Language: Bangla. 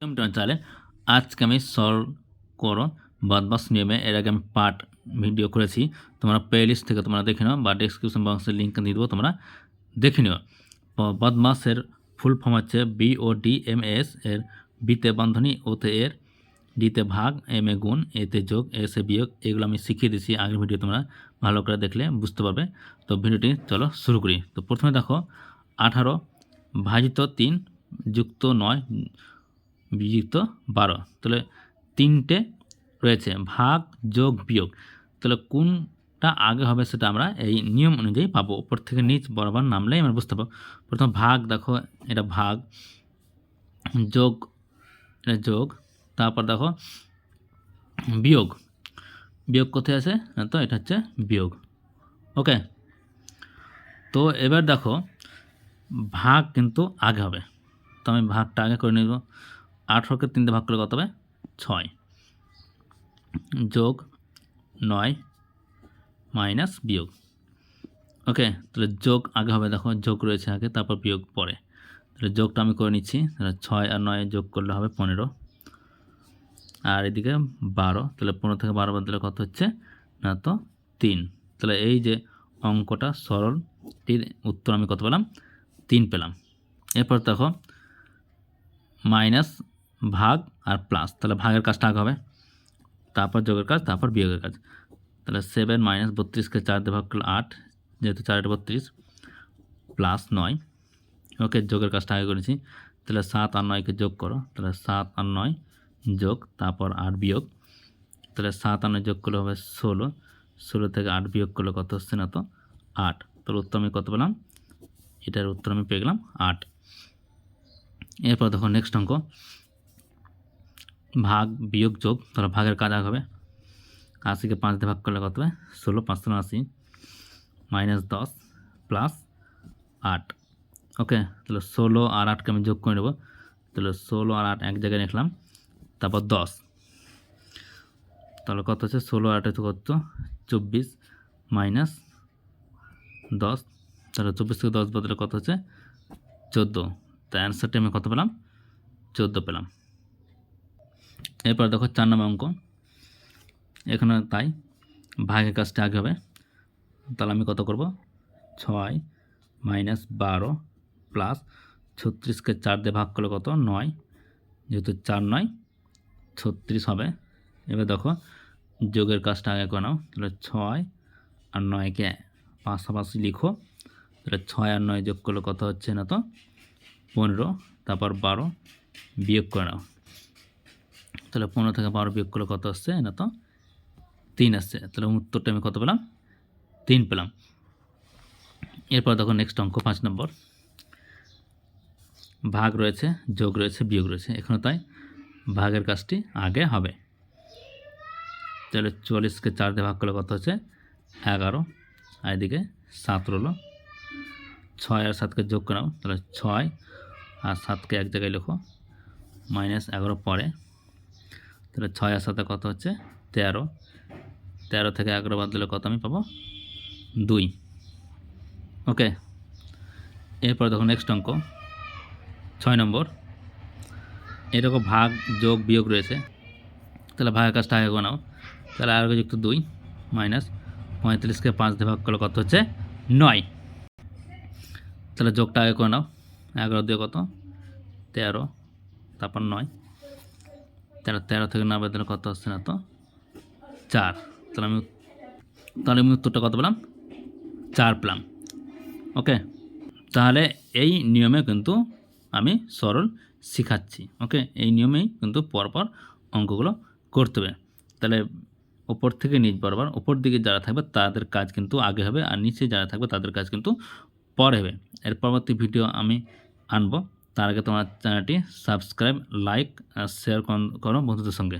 তাহলে আজকে আমি সলভ করো বদমাস নিয়মে। এর আগে আমি পার্ট ভিডিও করেছি। তোমরা প্লে লিস্ট থেকে তোমরা দেখে নাও বা ডিসক্রিপশন বক্সে লিঙ্ক দিয়ে দেবো, তোমরা দেখে নিও। বদমাসের ফুল ফর্ম হচ্ছে B O D M S এর বিতে বন্ধনী ওতে এর ডিতে ভাগ এম এ গুণ এতে যোগ এস এ বিয়োগ, এগুলো আমি শিখিয়ে দিয়েছি। আগের ভিডিও তোমরা ভালো করে দেখলে বুঝতে পারবে। তো ভিডিওটি চলো শুরু করি। তো প্রথমে দেখো, আঠারো, ভাজিত তিন, যুক্ত নয় বিযুক্ত বারো। তাহলে তিনটে রয়েছে, ভাগ, যোগ, বিয়োগ। তাহলে কোনটা আগে হবে সেটা আমরা এই নিয়ম অনুযায়ী পাবো। উপর থেকে নিচ বরাবর নামলেই আমরা বুঝতে পারব। প্রথম ভাগ, দেখো, এটা ভাগ, যোগ, এটা যোগ, তারপর দেখো, বিয়োগ। বিয়োগ কোথায় আছে? তো এটা হচ্ছে বিয়োগ। ওকে? তো এবার দেখো, ভাগ কিন্তু আগে হবে। তো আমি ভাগটা আগে করে নেব। আঠেরোকে তিনটে ভাগ করলে কত হবে? ছয়। যোগ নয় মাইনাস বিয়োগ। ওকে, তাহলে যোগ আগে হবে, দেখো, যোগ রয়েছে আগে, তারপর বিয়োগ পরে। তাহলে যোগটা আমি করে নিচ্ছি, তাহলে ছয় আর নয় যোগ করলে হবে পনেরো। আর এদিকে বারো, তাহলে পনেরো থেকে বারো বাদ দিলে কত হচ্ছে? না তো তিন। তাহলে এই যে অঙ্কটা সরলটির উত্তর আমি কত পেলাম? তিন পেলাম। এরপর দেখো, মাইনাস ভাগ আর প্লাস তাহলে ভাগের কাজটা আগে হবে। তারপর যোগের কাজ, তারপর বিয়োগের কাজ। তাহলে সেভেন মাইনাস বত্রিশকে চার দিয়ে ভাগ করলে আট, যেহেতু চার আটে বত্রিশ প্লাস নয়। ওকে যোগের কাজটা আগে করেছি। তাহলে সাত আর নয়কে যোগ করো। তাহলে সাত আর নয় যোগ, তারপর আট বিয়োগ। তাহলে সাত আর নয় যোগ করলে হবে ষোলো। ষোলো থেকে আট বিয়োগ করলে কত হচ্ছে না তো? আট। তাহলে উত্তর আমি কত পেলাম? এটার উত্তর আমি পেয়ে গেলাম আট। এরপর দেখো নেক্সট অঙ্ক। ভাগ, বিয়োগ, যোগ তাহলে ভাগের কাজ আগ হবে। আশিকে পাঁচ দিয়ে ভাগ করলে কত হবে? ষোলো পাঁচশো আশি, মাইনাস দশ, প্লাস আট। ওকে, তাহলে ষোলো আর আটকে আমি যোগ করে নেব। তাহলে ষোলো আর আট এক জায়গায় রাখলাম তারপর দশ। তাহলে কত হচ্ছে? ষোলো আটে তো কত? চব্বিশ মাইনাস দশ। তাহলে চব্বিশ থেকে দশ বদলে কত হচ্ছে? চোদ্দ। তাই অ্যান্সারটি আমি কত পেলাম? চোদ্দ পেলাম। এরপর দেখো চার নম্বর অঙ্ক। এখানে তাই ভাগের কাজটা আগে হবে। তাহলে আমি কত করব? ছয় মাইনাস বারো প্লাস ছত্রিশকে চার দিয়ে ভাগ করলে কত? নয়। যেহেতু চার নয়, ছত্রিশ হবে। এবার দেখো যোগের কাজটা আগে করে নাও। তাহলে ছয় আর নয়কে পাশাপাশি লিখো। তাহলে ছয় আর নয় যোগ করলে কত হচ্ছে না তো? পনেরো। তারপর বারো বিয়োগ করে নাও। তাহলে পনেরো থেকে বারো বিয়োগ করলে কত আসছে? না তো? তিন আসছে। তাহলে উত্তরটা আমি কত পেলাম? তিন পেলাম। এরপর দেখো নেক্সট অঙ্ক, পাঁচ নম্বর। ভাগ রয়েছে, যোগ রয়েছে, বিয়োগ রয়েছে। এখানে তাই? ভাগের কাজটি আগে হবে। তাহলে চল্লিশকে চার দিয়ে ভাগ করলে কত হচ্ছে? এগারো। আর এদিকে সাত রলো ছয় আর সাতকে যোগ করাও তাহলে ছয় আর সাতকে এক জায়গায় লেখো। মাইনাস এগারো পরে। তাহলে ছয় আর সাথে কত হচ্ছে? তেরো। তেরো থেকে এগারো বাদ দিলে কত আমি পাবো? দুই। ওকে। এরপর দেখো নেক্সট অঙ্ক। ছয় নম্বর। এরকম ভাগ, যোগ, বিয়োগ রয়েছে। তাহলে ভাগের কাজটা আগে বানাও। তাহলে আগে যুক্ত দুই মাইনাস পঁয়তাল্লিশকে পাঁচ দিয়ে ভাগ করলে কত হচ্ছে? নয়। তাহলে যোগটা আগে করে নাও। এগারো দিয়ে কত? তেরো। তারপর নয়। তেরো তেরো থেকে না বেদলে কত হচ্ছে না তো? চার। তাহলে আমি তাহলে আমি উত্তরটা কত পেলাম? চার পেলাম। ওকে? তাহলে এই নিয়মে কিন্তু আমি সরল শিখাচ্ছি। ওকে? এই নিয়মেই কিন্তু পরপর অঙ্কগুলো করতে হবে। তাহলে ওপর থেকে নিচ বরাবর, ওপর দিকে যারা থাকবে তাদের কাজ কিন্তু আগে হবে আর নিচে যারা থাকবে তাদের কাজ কিন্তু পরে হবে। এর পরবর্তী ভিডিও আমি আনব। তার আগে তোমার চ্যানেলটি সাবস্ক্রাইব লাইক আর শেয়ার করো বন্ধুদের সঙ্গে।